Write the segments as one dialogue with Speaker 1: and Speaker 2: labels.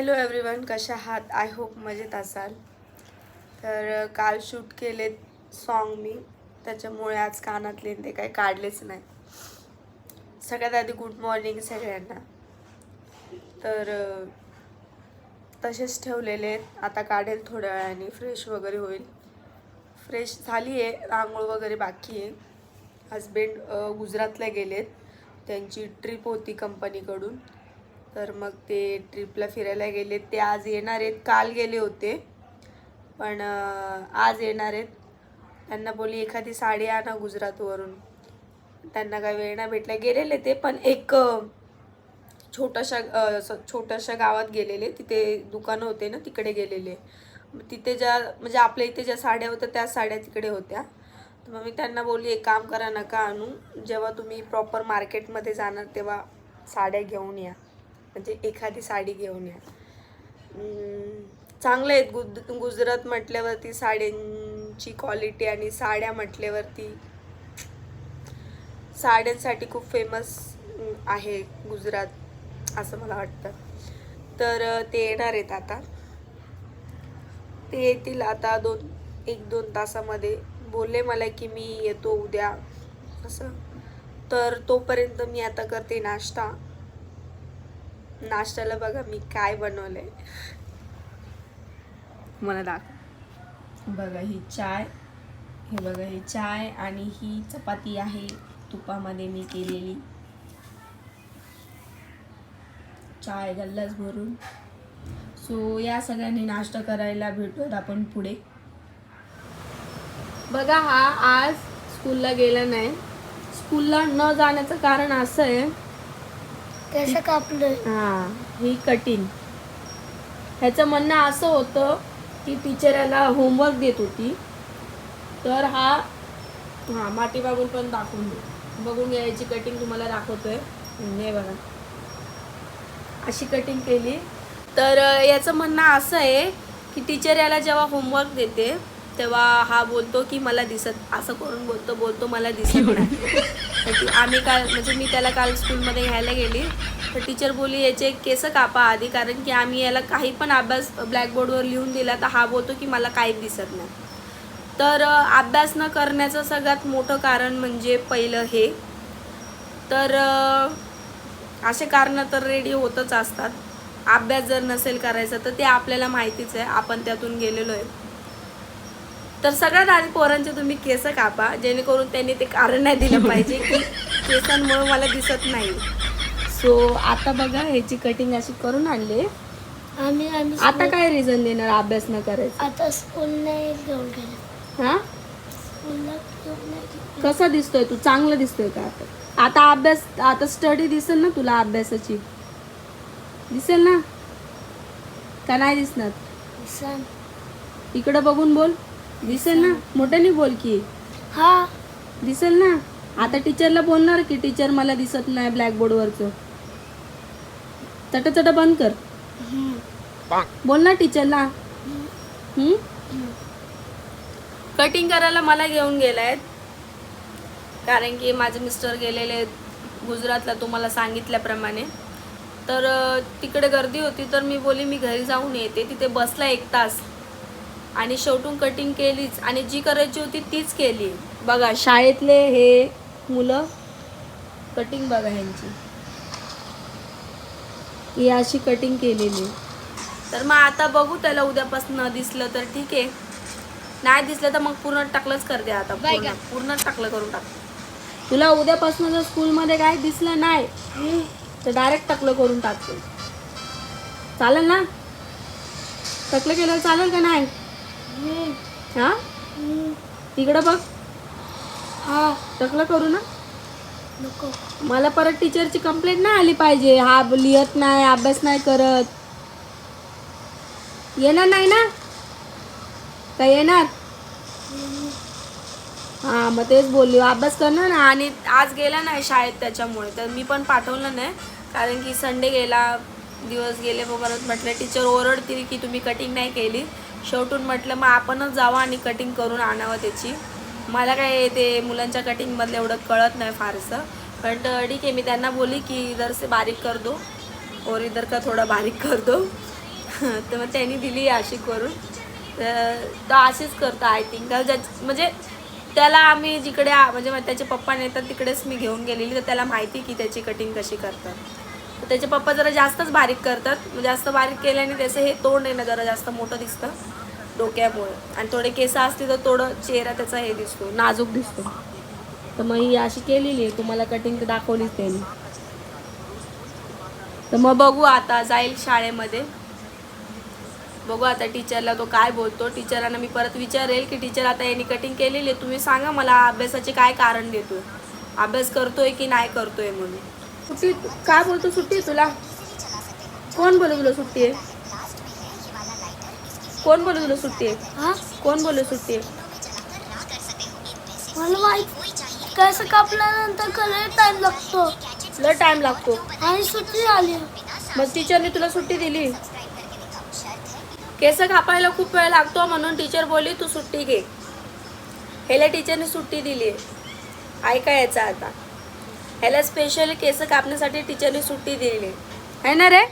Speaker 1: Hello everyone कशा आहात? I hope मजेत असाल. तर काल शूट केलेत सॉन्ग मी. त्याच्यामुळे आज कानातले ते काही काढलेच नाही. सगळ्यात आधी गुड मॉर्निंग सगळ्यांना. तर तसेच ठेवलेले आहेत. आता काढेल थोड्या वेळाने. फ्रेश वगैरे होईल. फ्रेश झाली आहे. आंघोळ वगैरे बाकी आहे. हजबंड गुजरातला गेलेत. त्यांची ट्रिप होती कंपनीकडून तर मग ते ट्रिपला फिरायला गेले. ते आज येणार आहेत. काल गेले होते. पण आज येणार आहेत. त्यांना बोली एखादी साडी आणा गुजरातवरून. त्यांना काय वेळ नाही भेटला. गेलेले ते पण एक छोट्याशा असं छोट्याशा गावात गेलेले. तिथे दुकानं होते ना तिकडे गेलेले. तिथे ज्या म्हणजे आपल्या इथे ज्या साड्या होत्या त्या साड्या तिकडे होत्या. तर मग मी त्यांना बोलली एक काम करा नका आणू. जेव्हा तुम्ही प्रॉपर मार्केटमध्ये जाणार तेव्हा साड्या घेऊन या. म्हणजे एखादी साडी घेऊन या. चांगलं आहेत गुज गुजरात म्हटल्यावरती साड्यांची क्वालिटी आणि साड्या म्हटल्यावरती साड्यांसाठी खूप फेमस आहे गुजरात असं मला वाटतं. तर ते येणार आहेत आता. ते येतील आता दोन एक दोन तासामध्ये. बोलले मला की मी येतो उद्या. असं. तर तोपर्यंत मी आता करते नाश्ता. नाश्त्याला बघा मी काय बनवलंय. मला दाखव. बघा ही चाय. हे बघा ही चाय आणि ही चपाती आहे. तुपामध्ये मी केलेली. चाय गल्लास भरून. सो या सगळ्यांनी नाश्ता करायला भेटूयात आपण पुढे. बघा हा आज स्कूलला गेला नाही. स्कूलला न जाण्याचं कारण असं आहे
Speaker 2: केस कापले?
Speaker 1: हा ही कठीण. ह्याचं म्हणणं असं होतं की टीचर याला होमवर्क देत होती. तर हा हा माटी बागून पण दाखवून दे. बघून घ्या याची कटिंग तुम्हाला दाखवतोय. म्हणजे बघा. अशी कटिंग केली. तर याचं म्हणणं असं आहे की टीचर याला जेव्हा होमवर्क देते तेव्हा हा बोलतो की मला दिसत असं करून बोलतो बोलतो मला दिसत नाही. आम्ही काल म्हणजे मी त्याला काल स्कूलमध्ये घ्यायला गेली. तर टीचर बोलली याचे केस कापा आधी कारण की आम्ही याला काही पण अभ्यास ब्लॅकबोर्डवर लिहून दिला तर हा बोलतो की मला काहीच दिसत नाही. तर अभ्यास न करण्याचं सगळ्यात मोठं कारण म्हणजे पहिलं हे. तर असे कारणं तर रेडी होतच असतात. अभ्यास जर नसेल करायचा तर ते आपल्याला माहितीच आहे. आपण त्यातून गेलेलो आहे. तर सगळ्यात आधी पोरांचे तुम्ही केस कापा जेणेकरून त्यांनी ते कारण नाही दिलं पाहिजे की केसांमुळे मला दिसत नाही. सो आता बघा ह्याची कटिंग अशी करून आणली.
Speaker 2: आम्ही आम्ही
Speaker 1: आता काय रिझन देणार अभ्यास न करायचं?
Speaker 2: आता स्कूल नाही घेऊन गेलो.
Speaker 1: हा?
Speaker 2: स्कूलला घेऊन नाही गेलो.
Speaker 1: कसा दिसतोय तू? चांगलं दिसतोय का आता? आता अभ्यास आता स्टडी दिसेल ना तुला अभ्यासाची? दिसेल ना? का नाही दिसणार? इकडं बघून बोल. दिसेल ना? मोठ्याने बोल की.
Speaker 2: हा.
Speaker 1: दिसेल ना? आता टीचरला बोलणार की टीचर मला दिसत नाही ब्लॅकबोर्डवरचं चट चट बंद कर. बोल ना टीचरला. कटिंग करायला मला घेऊन गेलायत. कारण की माझे मिस्टर गेलेले आहेत गुजरातला तुम्हाला सांगितल्याप्रमाणे. तर तिकडे गर्दी होती तर मी बोली मी घरी जाऊन येते. तिथे बसला एक तास. आणि शेवटून कटिंग केलीच. आणि जी करायची होती तीच केली. बघा शाळेतले हे मुलं कटिंग बघा ह्यांची. ही अशी कटिंग केलेली. तर मग आता बघू त्याला उद्यापासून दिसलं तर ठीक आहे. नाही दिसलं तर मग पूर्ण टाकलंच कर दे आता पूर्ण. पूर्ण टाकलं करून टाक. तुला उद्यापासून जर स्कूलमध्ये काय दिसलं नाही. तर डायरेक्ट टाकलं करून टाकतो चालेल ना? टाकलं केलं चालेल का नाही. हा. इकडं बघ.
Speaker 2: हा.
Speaker 1: टाकलं करू ना.
Speaker 2: नको.
Speaker 1: मला परत टीचरची कंप्लेंट नाही आली पाहिजे. हा लिहत नाही अभ्यास नाही करत. येणार नाही ना? का येणार? हा मग तेच बोलली. अभ्यास करणार ना? आणि आज गेला नाही शाळेत त्याच्यामुळे. तर मी पण पाठवलं नाही. कारण की संडे गेला दिवस गेले मग परत म्हटलं टीचर ओरडतील की तुम्ही कटिंग नाही केली. शेवटून म्हटलं मग आपणच जावं आणि कटिंग करून आणावं त्याची. मला काय ते मुलांच्या कटिंगमधलं एवढं कळत नाही फारसं. पण ठीक आहे मी त्यांना बोली की इधर से बारीक कर दो और इधर का थोड़ा बारीक कर दो. तर मग त्यांनी दिली अशी करून. तर तो अशीच करतो आय थिंक म्हणजे त्याला आम्ही जिकडे म्हणजे मग त्याचे पप्पा नेतात तिकडेच मी घेऊन गेलेली तर त्याला माहिती की त्याची कटिंग कशी करतात. त्याचे पप्पा जरा जास्तच बारीक करतात. म्हणजे जास्त बारीक केल्याने त्याचं हे तोंड आहे ना जरा जास्त मोठं दिसतं डोक्यामुळे. आणि थोडे केस असतील तर थोडं चेहरा त्याचा हे दिसतो नाजूक दिसतो. तर मग ही अशी केलेली आहे. तुम्हाला कटिंग दाखवलीच त्यांनी तर मग बघू आता जाईल शाळेमध्ये. बघू आता टीचरला तो काय बोलतो. टीचरांना मी परत विचारेल की टीचर आता यांनी कटिंग केलेली आहे. तुम्ही सांगा मला अभ्यासाचे काय कारण देतोय? अभ्यास करतोय की नाही करतोय म्हणून? सुट्टी काय बोलतो सुट्टी आहे तुला? कोण बोलू तुला सुट्टी आहे? कोण बोलू तुला सुट्टी आहे?
Speaker 2: हा?
Speaker 1: कोण बोलू सुट्टी आहे?
Speaker 2: मला माहीत कसं कापल्यानंतर कलर टाइम लागतो.
Speaker 1: लय टाइम लागतो.
Speaker 2: आणि सुट्टी आली
Speaker 1: मग टीचरने तुला सुट्टी दिली? केस कापायला खूप वेळ लागतो म्हणून टीचर बोलली तू सुट्टी घे. ह्याला टीचरने सुट्टी दिली. आहे ऐका याचा आता. ह्याला स्पेशली केस कापण्यासाठी टीचरने सुट्टी दिली आहे है ना रे?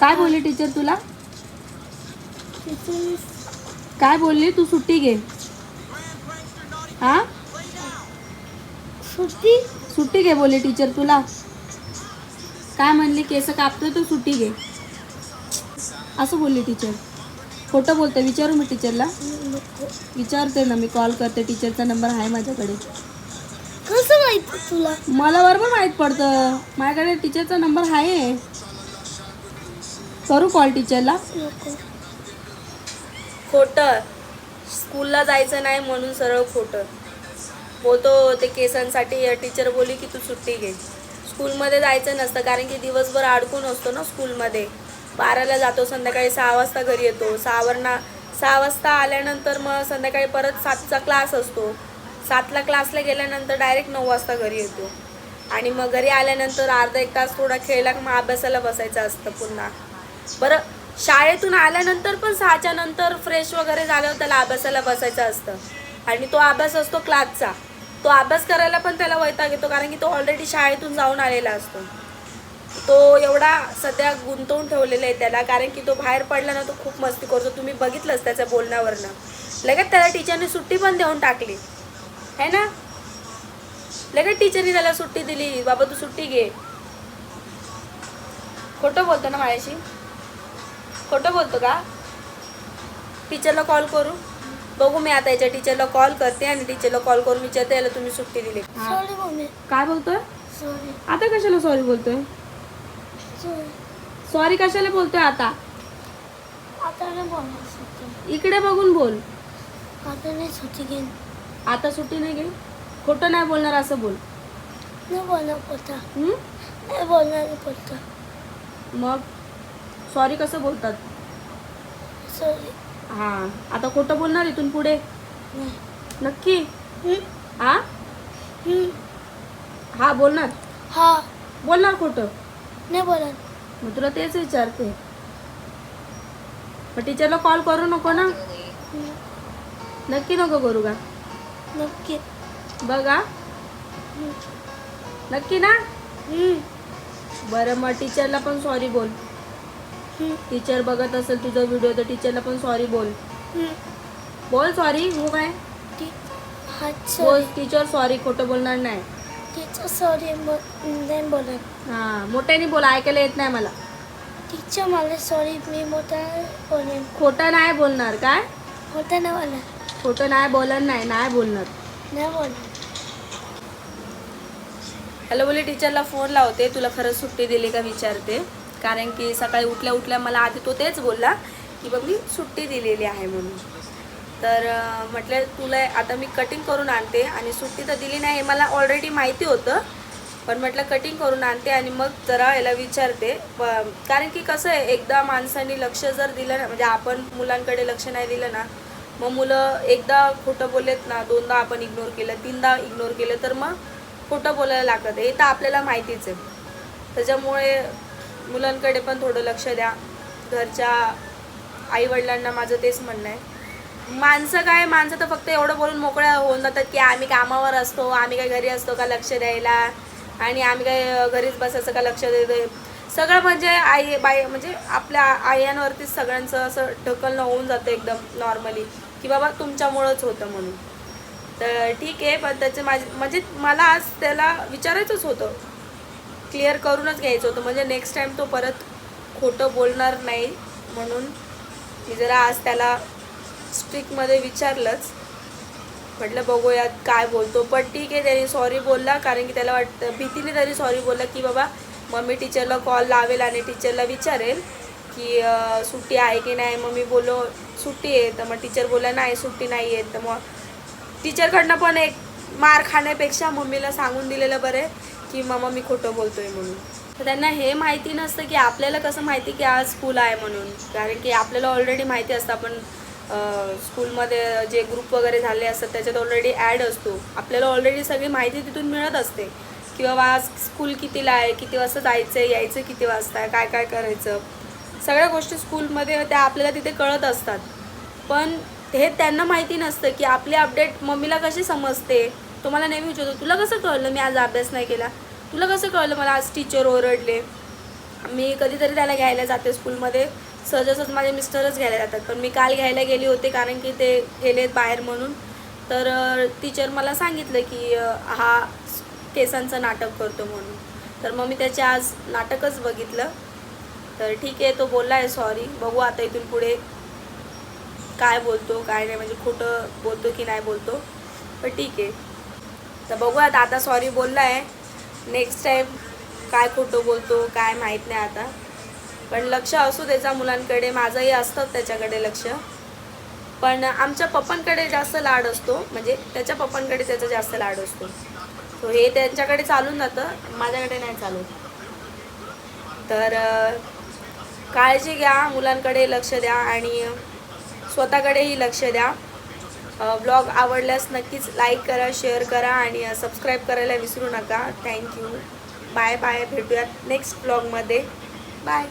Speaker 1: काय बोलली टीचर तुला? काय बोलली? तू सुट्टी घे. हा?
Speaker 2: सुट्टी?
Speaker 1: सुट्टी घे बोलली टीचर तुला. काय म्हणली? केस कापतोय तू सुट्टी घे. असं बोलली टीचर खोटं बोलते विचारू मी टीचरला विचारते ना मी कॉल करते. टीचरचा नंबर आहे माझ्याकडे.
Speaker 2: कसं माहीत तुला?
Speaker 1: मला बरोबर माहीत पडतं. माझ्याकडे टीचरचा नंबर आहे. करू कॉल टीचरला
Speaker 2: नको.
Speaker 1: खोटं. स्कूलला जायचं नाही म्हणून सरळ खोटं. बोलतो ते केसांसाठी टीचर बोलली की तू सुट्टी घे. स्कूलमध्ये जायचं नसतं कारण की दिवसभर अडकून असतो ना स्कूलमध्ये बाराला जातो संध्याकाळी सहा वाजता घरी येतो. सहावरना सहा वाजता आल्यानंतर मग संध्याकाळी परत सातचा क्लास असतो. सातला क्लासला गेल्यानंतर डायरेक्ट नऊ वाजता घरी येतो. आणि मग घरी आल्यानंतर अर्धा एक तास थोडा खेळला मग अभ्यासाला बसायचं असतं पुन्हा. बरं शाळेतून आल्यानंतर पण सहाच्या नंतर फ्रेश वगैरे झाल्यावर त्याला अभ्यासाला बसायचं असतं. आणि तो अभ्यास असतो क्लासचा. तो अभ्यास करायला पण त्याला वैताग येतो कारण की तो ऑलरेडी शाळेतून जाऊन आलेला असतो. तो एवढा सध्या गुंतवून ठेवलेला आहे त्याला कारण की तो बाहेर पडला ना तो खूप मस्ती करतो. तुम्ही बघितलंच त्याच्या बोलण्यावरनं. लगेच त्याला टीचरने सुट्टी पण देऊन टाकली. है ना? लगेच टीचरने त्याला सुट्टी दिली. बाबा तू सुट्टी घे. खोटं बोलतो ना माझ्याशी? खोटं बोलतो का? टीचरला कॉल करू. बघू मी आता याच्या टीचरला कॉल करते आणि टीचरला कॉल करून विचारते याला तुम्ही सुट्टी दिली.
Speaker 2: Sorry mummy.
Speaker 1: काय बोलतोय?
Speaker 2: सॉरी
Speaker 1: आता कशाला सॉरी बोलतोय?
Speaker 2: सॉरी
Speaker 1: सॉरी कशाला बोलतोय आता? इकडे बघून बोल.
Speaker 2: आता नाही सुट्टी घेईन
Speaker 1: आता सुट्टी नाही घे खोटं नाही बोलणार असं बोल.
Speaker 2: नाही बोलणार? नाही पडता
Speaker 1: मग? सॉरी कसं बोलतात?
Speaker 2: सॉरी
Speaker 1: हां. आता खोटं बोलणार इथून पुढे?
Speaker 2: नाही.
Speaker 1: नक्की? हा. हा? बोलणार?
Speaker 2: हा.
Speaker 1: बोलणार खोटं?
Speaker 2: नाही बोलणार.
Speaker 1: मग तुला तेच विचारते. मग टीचरला कॉल करू नको ना? नक्की नको करू का?
Speaker 2: नक्की.
Speaker 1: बघा. नक्की ना? बरं मग टीचरला पण सॉरी बोल. टीचर बघत असेल तुझा व्हिडिओ तर टीचरला पण सॉरी बोल. बोल सॉरी हो काय? बोल टीचर सॉरी खोटं बोलणार नाही.
Speaker 2: टीचर सॉरी नाही बोलणार
Speaker 1: हां मोठ्याने बोल ऐकायला येत नाही मला.
Speaker 2: टीचर मला सॉरी मी मोठा बोलेन.
Speaker 1: खोटं नाही बोलणार काय?
Speaker 2: मोठा नाही बोलणार.
Speaker 1: खोटं नाही बोलणार नाही नाही बोलणार.
Speaker 2: नाही बोलणार.
Speaker 1: हॅलो बोली टीचरला फोन लावते. तुला खरंच सुट्टी दिली का विचारते. कारण की सकाळी उठल्या उठल्या मला आधी तो तेच बोलला की बघ मी सुट्टी दिलेली आहे म्हणून. तर म्हटलं तुला आता मी कटिंग करून आणते आणि सुट्टी तर दिली नाही हे मला ऑलरेडी माहिती होतं. पण म्हटलं कटिंग करून आणते आणि मग जरा याला विचारते. प- कारण की कसं आहे एकदा माणसांनी लक्ष जर दिलं ना म्हणजे आपण मुलांकडे लक्ष नाही दिलं ना मग मुलं एकदा खोटं बोललेत ना दोनदा आपण इग्नोर केलं तीनदा इग्नोर केलं तर मग खोटं बोलायला लागतं हे तर आपल्याला माहितीच आहे. त्याच्यामुळे मुलांकडे पण थोडं लक्ष द्या. घरच्या आईवडिलांना माझं तेच म्हणणं आहे. माणसं काय माणसं तर फक्त एवढं बोलून मोकळ्या होऊन जातात की आम्ही कामावर असतो आम्ही काय घरी असतो का लक्ष द्यायला? आणि आम्ही काय घरीच बसायचं का लक्ष देतो सगळं म्हणजे आई बाई म्हणजे आपल्या आयांवरती सगळ्यांचं असं ढकलणं होऊन जातं एकदम नॉर्मली की बाबा तुमच्यामुळंच होतं म्हणून. तर ठीक आहे पण त्याचे माझे म्हणजे मला आज त्याला विचारायचंच होतं. क्लिअर करूनच घ्यायचं होतं म्हणजे नेक्स्ट टाईम तो परत खोटं बोलणार नाही म्हणून मी जरा आज त्याला स्ट्रिकमध्ये विचारलंच. म्हटलं बघूयात काय बोलतो. पण ठीक आहे त्याने सॉरी बोलला कारण की त्याला वाटतं भीतीने तरी सॉरी बोलला की बाबा मम्मी टीचरला कॉल लावेल आणि टीचरला विचारेल की सुट्टी आहे की नाही? मग मी बोललो सुट्टी आहे. तर मग टीचर बोलला नाही सुट्टी नाही आहे. तर मग टीचरकडनं पण एक मार खाण्यापेक्षा मम्मीला सांगून दिलेलं बरं आहे की मम्मा मी खोटं बोलतोय म्हणून. तर त्यांना हे माहिती नसतं की आपल्याला कसं माहिती की आज स्कूल आहे म्हणून. कारण की आपल्याला ऑलरेडी माहिती असतं. आपण स्कूलमध्ये जे ग्रुप वगैरे झाले असतात त्याच्यात ऑलरेडी ॲड असतो. आपल्याला ऑलरेडी सगळी माहिती तिथून मिळत असते. की बाबा आज स्कूल कितीला आहे किती वाजता जायचं आहे यायचं किती वाजता आहे काय काय करायचं? सगळ्या गोष्टी स्कूलमध्ये त्या आपल्याला तिथे कळत असतात. पण हे त्यांना माहिती नसतं की आपले अपडेट मम्मीला कशी समजते? तो मला नेहमी विचारतो तुला कसं कळलं मी आज अभ्यास नाही केला? तुला कसं कळलं मला आज टीचर ओरडले? मी कधीतरी त्याला घ्यायला जाते स्कूलमध्ये. सहजासहज माझे मिस्टरच घ्यायला जातात. पण मी काल घ्यायला गेली होते कारण की ते गेलेत बाहेर म्हणून. तर टीचर मला सांगितलं की हा केसांचं नाटक करतो म्हणून. तर मग मी त्याचे आज नाटकच बघितलं. तर ठीक आहे तो बोलला आहे सॉरी बघू आता इथून पुढे काय बोलतो काय नाही म्हणजे खोटं बोलतो की नाही बोलतो. पण ठीक आहे. तर बघू आता सॉरी बोलला आहे नेक्स्ट टाईम काय खोटं बोलतो काय माहीत नाही आता. पण लक्ष असू त्याच्या मुलांकडे माझंही असतं त्याच्याकडे लक्ष. पण आमच्या पप्पांकडे जास्त लाड असतो म्हणजे त्याच्या पप्पांकडे त्याचा जास्त लाड असतो. सो हे त्यांच्याकडे चालून जातं माझ्याकडे नाही चालू. तर काळजी घ्या मुलांकडे लक्ष द्या आणि स्वतःकडेही लक्ष द्या. ब्लॉग आवडल्यास नक्कीच लाईक करा शेअर करा आणि सबस्क्राईब करायला विसरू नका. Thank you bye bye. भेटूयात नेक्स्ट ब्लॉगमध्ये. बाय.